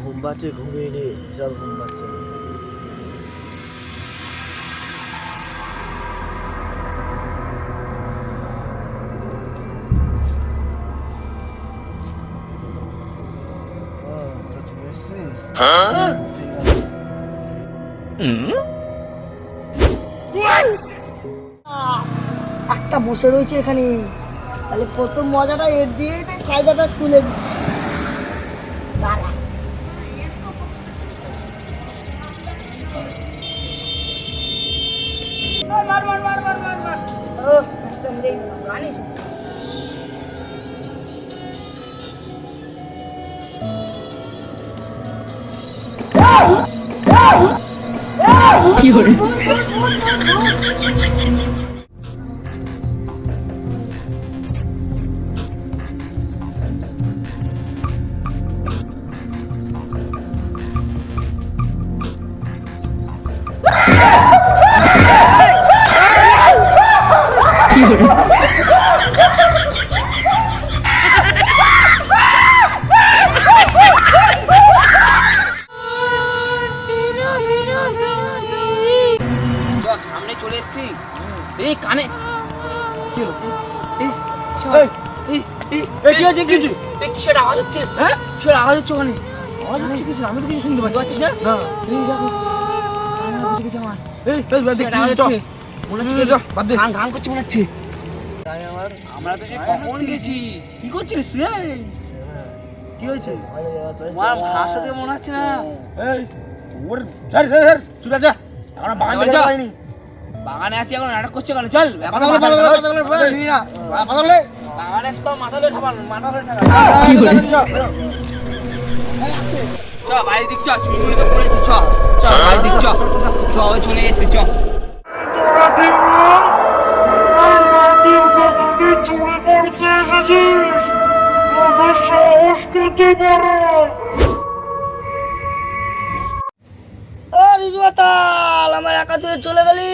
ঘুম পাচ্ছে ঘুমিয়ে নে চল ঘুম পাচ্ছে। একটা বসে রয়েছে এখানে তাহলে প্রথম মজাটা এর দিয়ে ফায়দাটা তুলে দাঁড়া ও, মার, মার, মার, মার, মার, মার। ও, কষ্ট মেরেই দিলাম, জানিস? চল, সামনে চলে এসছি। এই কানে কিসের আওয়াজ হচ্ছে? হ্যাঁ? কিসের আওয়াজ হচ্ছে ওখানে? আমি তো কিছু শুনতে পাচ্ছি। না। এই দেখো। গেছে আমার। এই? মনে হচ্ছে বাদ দে। গান গান করছে মনে হচ্ছে। তাই আমার আমরা তো সেই কখন গেছি। কি করছিস তুই? কি হয়েছে। আমার মনে হচ্ছে না। এই, চুপ যা আমরা বাগান যা। পাইনি। বাগানে আছি এখন নাটক করছে কেন চল। বলে বলে। বলে। না। বলে। বাগানে তো মাথা থাকা মাথা ধরে থাকা কি হলো? চ বাইরে দিক চ চুলগুলি তো পড়েছে চ। চ চলে এসেছি চ আমার একা তুই চলে গেলি।